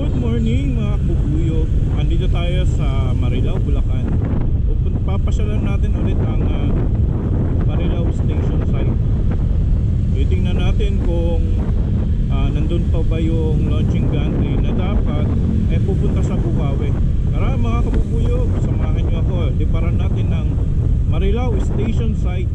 Good morning mga kubuyog. Andito tayo sa Marilao, Bulacan. Papasyalan natin ulit ang ah, Marilao Station site. Titingnan natin kung ah, nandun pa ba yung launching gantry na dapat eh pupunta sa Bukawi. Tara mga kabubuyog, samahan nyo ako. Liparan natin ng Marilao Station site.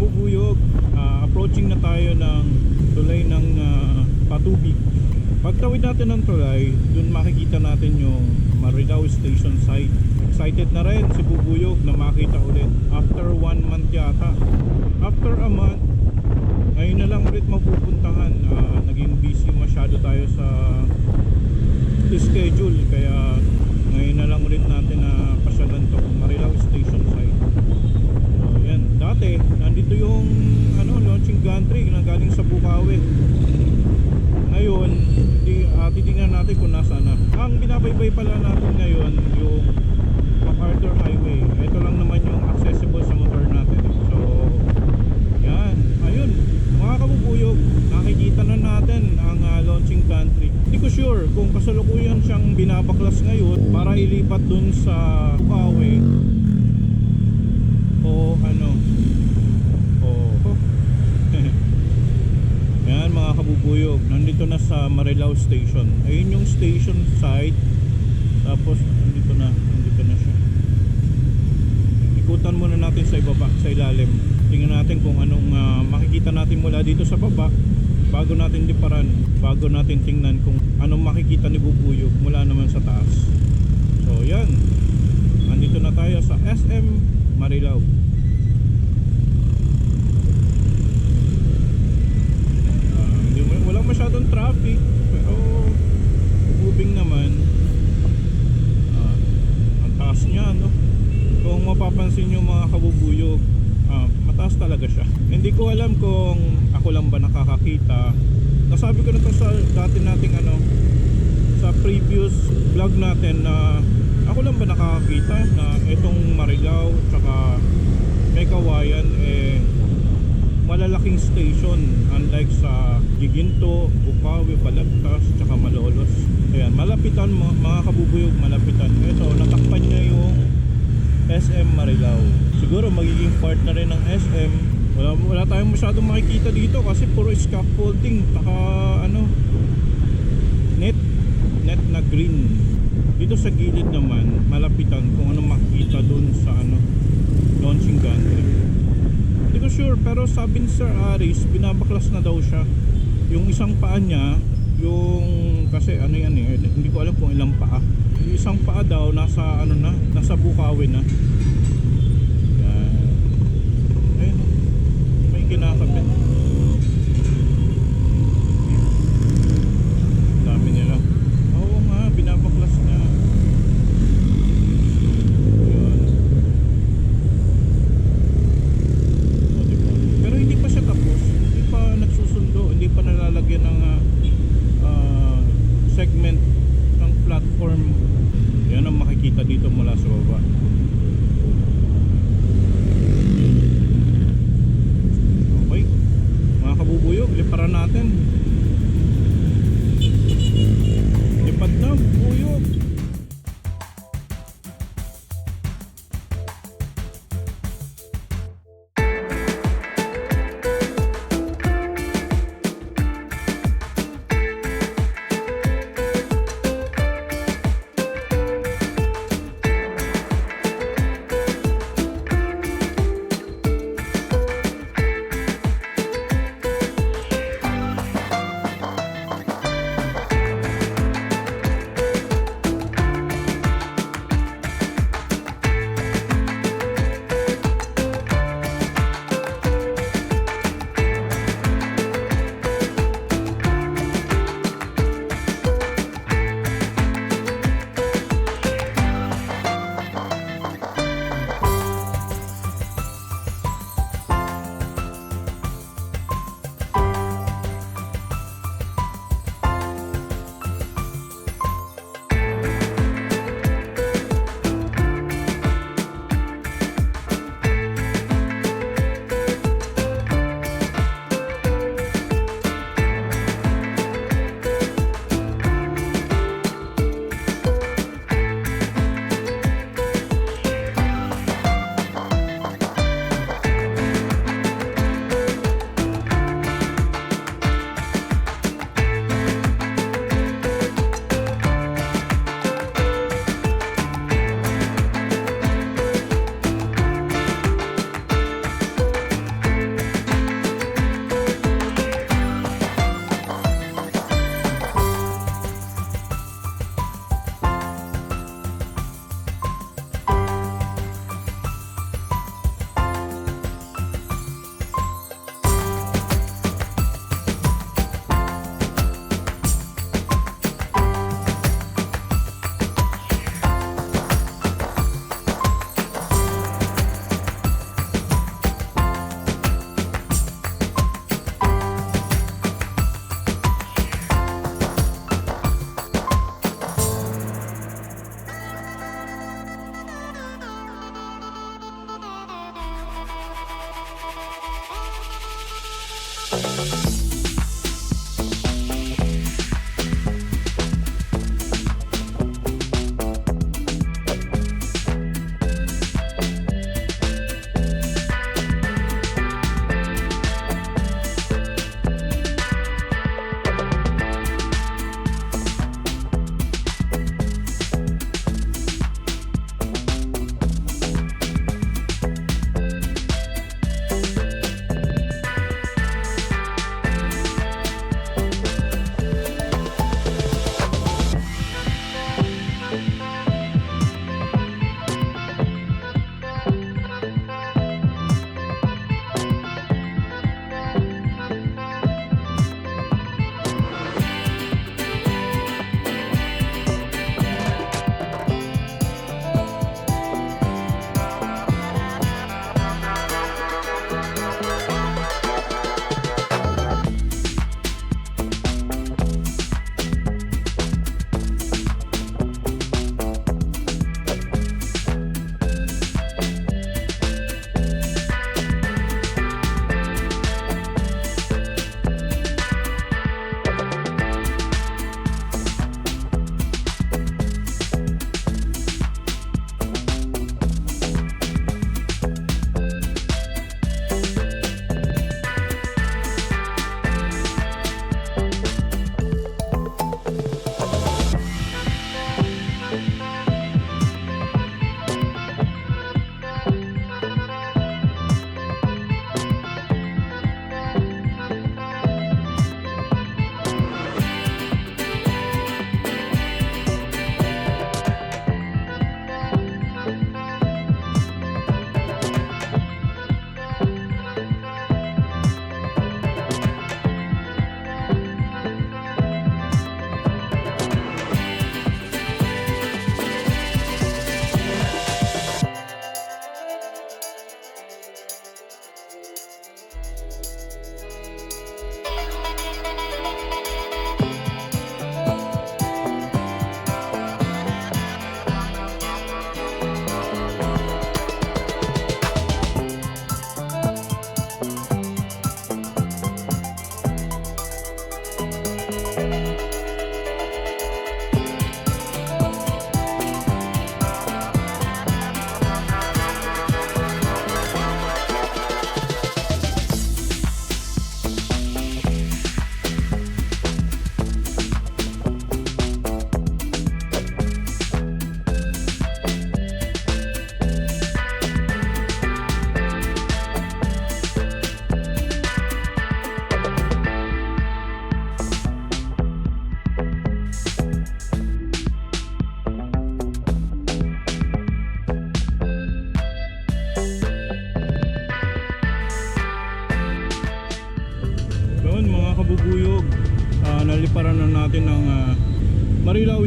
Kabubuyog, ah, approaching na tayo ng tulay ng ah, Patubig. Pagtawid natin ng tulay, dun makikita natin yung Marilao Station site. Excited na rin si Bubuyog na makita ulit after one month yata. After a month, ngayon na lang ulit mapupuntahan. Ah, naging busy masyado tayo sa schedule kaya ngayon na lang ulit natin na pasyalan to Marilao Station site. So, yan. Dati, nandito yung ano, launching gantry na galing sa Bukawi. Ngayon, di, uh, natin kung nasaan na. Ang binabaybay pala natin ngayon, yung MacArthur Highway. Ito lang naman yung accessible sa motor natin. So, yan. Ayun, mga kabubuyog, nakikita na natin ang ah, launching gantry. Hindi ko sure kung kasalukuyan siyang binabaklas ngayon para ilipat dun sa Bukawi o yan kabubuyog nandito na sa Marilao Station. Ayun yung station site tapos nandito na nandito na siya. Ikutan muna natin sa ibaba sa ilalim. Tingnan natin kung anong ah, makikita natin mula dito sa baba. Bago natin liparan bago natin tingnan kung anong makikita ni Bubuyog mula naman sa taas. So yan. Nandito na tayo sa SM Marilao Ah, hindi mo walang masyadong traffic pero moving naman. Ah, ang taas niya no? Kung mapapansin nyo mga kabubuyog ah, mataas talaga siya. Hindi ko alam kung ako lang ba nakakakita. Nasabi ko na to sa dati nating ano sa previous vlog natin na ako lang ba nakakakita na itong Marilao tsaka may kawayan eh malalaking station unlike sa Giginto, Bukawi, Balagtas tsaka Malolos. Ayan malapitan mga, mga kabubuyog malapitan. Ito natakpan niya yung SM Marilao. Siguro magiging part na rin ng SM wala, wala tayong masyadong makikita dito kasi puro scaffolding taka ano net net na green. Dito sa gilid naman malapitan kung ano makikita dun sa ano launching gantry hindi ko sure pero sabi ni Sir Aris binabaklas na daw siya. Yung isang paa niya yung kasi ano yan eh hindi ko alam kung ilang paa. Yung isang paa daw nasa ano na nasa Bukawi na you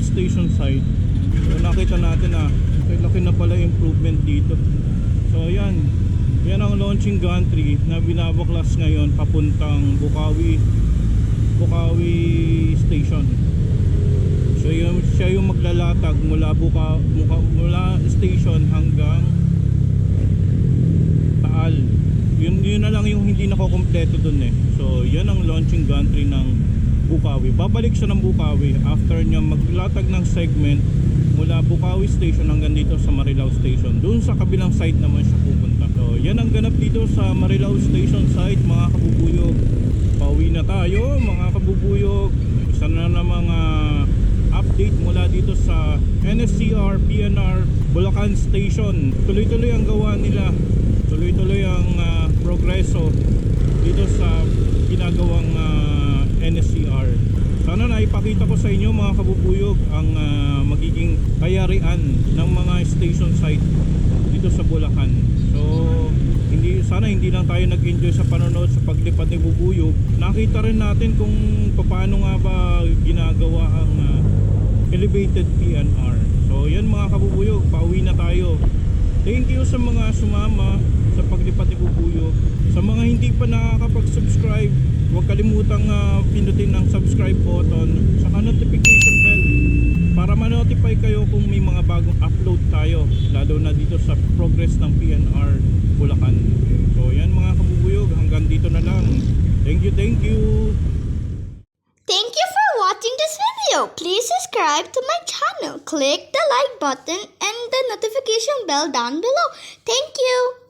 Station site. So nakita natin na laki na pala improvement dito. So yan, yan ang launching gantry na binabaklas ngayon papuntang Bukawi Bukawi Station. So yun, siya yung maglalatag mula Buka, Buka, mula station hanggang Taal. Yun, yun na lang yung hindi nakokompleto dun eh. So yan ang launching gantry ng Bukawi. Babalik siya ng Bukawi after niya maglatag ng segment mula Bukawi Station hanggang dito sa Marilao Station. Doon sa kabilang side naman siya pupunta. So yan ang ganap dito sa Marilao Station site mga kabubuyog. Pauwi na tayo mga kabubuyog. Isa na na mga update mula dito sa NSCR PNR Bulacan Station. Tuloy-tuloy ang gawa nila. Tuloy-tuloy ang ah, progreso dito sa ginagawang ah, NSCR. Sana naipakita ko sa inyo mga kabubuyog ang ah, magiging kayarian ng mga station site dito sa Bulacan. So hindi sana hindi lang tayo nag-enjoy sa panonood sa paglipad ni Bubuyog. Nakita rin natin kung paano nga ba ginagawa ang ah, elevated PNR. So yan mga kabubuyog, pauwi na tayo. Thank you sa mga sumama sa paglipad ni Bubuyog. Sa mga hindi pa nakakapag-subscribe, huwag kalimutang ah, pinutin ng subscribe button saka notification bell para ma-notify kayo kung may mga bagong upload tayo lalo na dito sa progress ng PNR Bulacan. So yan mga kabubuyog, hanggang dito na lang. Thank you, thank you. Thank you for watching this video. Please subscribe to my channel. Click the like button and the notification bell down below. Thank you.